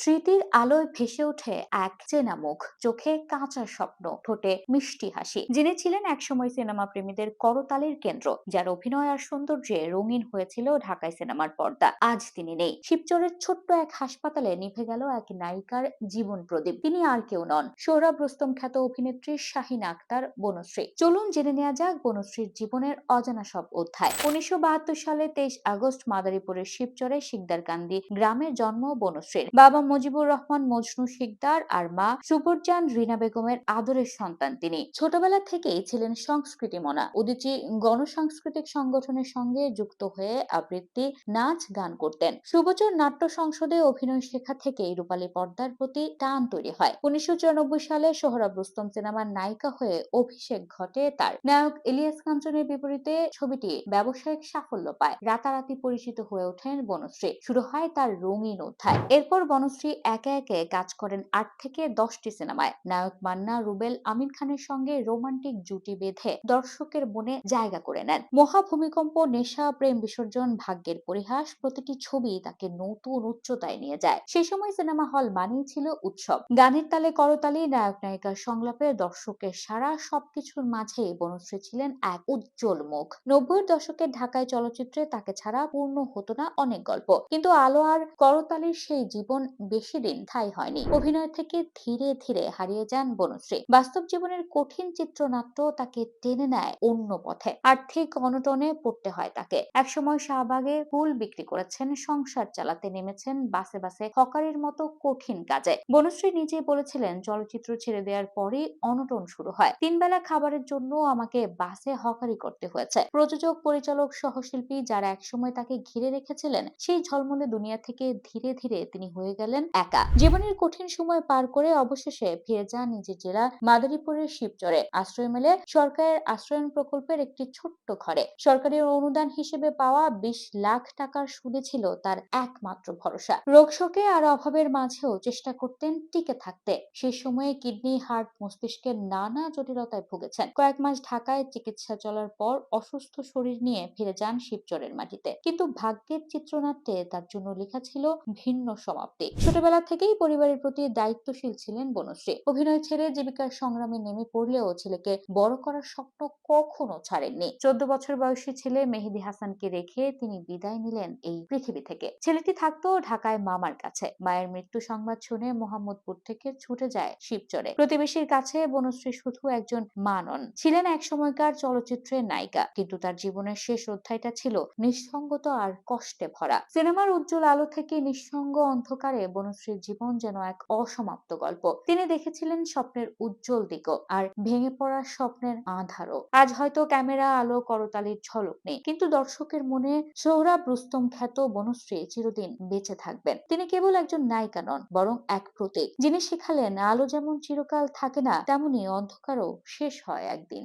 স্মৃতির আলোয় ভেসে ওঠে এক চেনা মুখ, চোখে কাঁচা স্বপ্ন, ঠোঁটে মিষ্টি হাসি। যিনি ছিলেন একসময় সিনেমা প্রেমীদের করতালির কেন্দ্র, যার অভিনয় আর সৌন্দর্যে রঙিন হয়েছিল ঢাকায় সিনেমার পর্দা। আজ তিনি নেই। শিবচরের ছোট্ট এক হাসপাতালে নিভে গেল এক নায়িকার জীবন প্রদীপ। তিনি আর কেউ নন। সৌরভ রুস্তম খ্যাত অভিনেত্রী শাহিন আক্তার, বনশ্রী। চলুন জেনে নেওয়া যাক বনশ্রীর জীবনের অজানা সব অধ্যায়। উনিশশো বাহাত্তর সালে তেইশ আগস্ট মাদারীপুরের শিবচরে শিকদারকান্দি গ্রামে জন্ম বনশ্রীর। বাবা মুজিবুর রহমান, মজনু শিকদার আর মা সুবরজান রিনা বেগমের আদরের সন্তান তিনি। ছোটবেলা থেকেই ছিলেন সংস্কৃতি মনা। উদিচি গণসাংস্কৃতিক সংগঠনের সঙ্গে যুক্ত হয়ে আবৃত্তি, নাচ, গান করতেন। সুবচর নাট্য সংসদে অভিনয় শেখা থেকেই রূপালী পর্দার প্রতি টান তৈরি হয়। উনিশশো চুরানব্বই সালে সোহরাব রুস্তম সিনেমার নায়িকা হয়ে অভিষেক ঘটে তার। নায়ক ইলিয়াস কাঞ্চনের বিপরীতে ছবিটি ব্যবসায়িক সাফল্য পায়। রাতারাতি পরিচিত হয়ে ওঠেন বনশ্রী। শুরু হয় তার রঙিন অধ্যায়। এরপর বনশ্রী একে একে কাজ করেন আট থেকে দশটি সিনেমায়। নায়ক মান্না, রুবেল, আমির খানের সঙ্গে রোমান্টিক জুটি বেঁধে দর্শকের মনে জায়গা করে নেন। মহাভূমিকম্প নেশা, প্রেম বিসর্জন, ভাগ্যের পরিহাস প্রতিটি ছবি তাকে নতুন উচ্চতায় নিয়ে যায়। সেই সময় সিনেমা হল মানেই ছিল উৎসব। গানের তালে করতালি নায়ক নায়িকার সংলাপে দর্শকের সারা সবকিছুর মাঝে বনশ্রী ছিলেন এক উজ্জ্বল মুখ। নব্বই দশকের ঢাকায় চলচ্চিত্রে তাকে ছাড়া পূর্ণ হতো না অনেক গল্প। কিন্তু আলো আর করতালির সেই জীবন বেশি দিন ঠাই হয়নি। অভিনয় থেকে ধীরে ধীরে হারিয়ে যান বনশ্রী। বাস্তব জীবনের কঠিন চিত্রনাট্য তাকে টেনে নেয় অন্য পথে। আর্থিক অনটনে পড়তে হয় তাকে। একসময় শাহবাগে ফুল বিক্রি করেছেন, সংসার চালাতে নেমেছেন বাসে বাসে হকারের মতো কঠিন কাজে। বনশ্রী নিজে বলেছিলেন, চলচ্চিত্র ছেড়ে দেওয়ার পরই অনটন শুরু হয়। তিন বেলা খাবারের জন্য আমাকে বাসে হকারি করতে হয়েছে। প্রযোজক, পরিচালক, সহশিল্পী যারা একসময় তাকে ঘিরে রেখেছিলেন, সেই ঝলমলে দুনিয়া থেকে ধীরে ধীরে তিনি হয়ে গেলেন। একা। জীবনের কঠিন সময় পার করে অবশেষে ফিরে যান নিজের জেলা মাদারীপুরের শিবচরে। আশ্রয় মেলে সরকারের আশ্রয়ন প্রকল্পের একটি ছোট্ট ঘরে। সরকারের অনুদান হিসেবে পাওয়া বিশ লাখ টাকার সুদে ছিল তার একমাত্র ভরসা। রোগশোকে আর অভাবের মাঝেও চেষ্টা করতেন টিকে থাকতে। সেই সময়ে কিডনি, হার্ট, মস্তিষ্কের নানা জটিলতায় ভুগেছেন। কয়েক মাস ঢাকায় চিকিৎসা চলার পর অসুস্থ শরীর নিয়ে ফিরে যান শিবচরের মাটিতে। কিন্তু ভাগ্যের চিত্রনাট্যে তার জন্য লেখা ছিল ভিন্ন সমাপ্তি। ছোটবেলা থেকেই পরিবারের প্রতি দায়িত্বশীল ছিলেন বনশ্রী। অভিনয় ছেড়ে জীবিকার সংগ্রামে নেমে পড়লেও ছেলেকে বড় করার স্বপ্ন কখনো ছাড়েননি। চোদ্দ বছর বয়সী ছেলে মেহেদি হাসানকে রেখে তিনি বিদায় নিলেন এই পৃথিবী থেকে। ছেলেটি থাকতো ঢাকায় মামার কাছে। মায়ের মৃত্যু সংবাদ শুনে মোহাম্মদপুর থেকে ছুটে যায় শিবচরে। প্রতিবেশীর কাছে বনশ্রী শুধু একজন মা নন, ছিলেন এক সময়কার চলচ্চিত্রের নায়িকা। কিন্তু তার জীবনের শেষ অধ্যায়টা ছিল নিঃসঙ্গত আর কষ্টে ভরা। সিনেমার উজ্জ্বল আলো থেকে নিঃসঙ্গ অন্ধকারে বনশ্রীর জীবন যেন এক অসমাপ্ত গল্প। তিনি দেখেছিলেন স্বপ্নের উজ্জ্বল দিকও আর ভেঙে পড়া স্বপ্নের আধারও। আজ হয়তো ক্যামেরা, আলো, করতালির ঝলক নেই, কিন্তু দর্শকের মনে সৌরভ রুস্তম খ্যাত বনশ্রী চিরদিন বেঁচে থাকবেন। তিনি কেবল একজন নায়িকা নন, বরং এক প্রতীক। যিনি শিখালেন, আলো যেমন চিরকাল থাকে না, তেমনি অন্ধকারও শেষ হয় একদিন।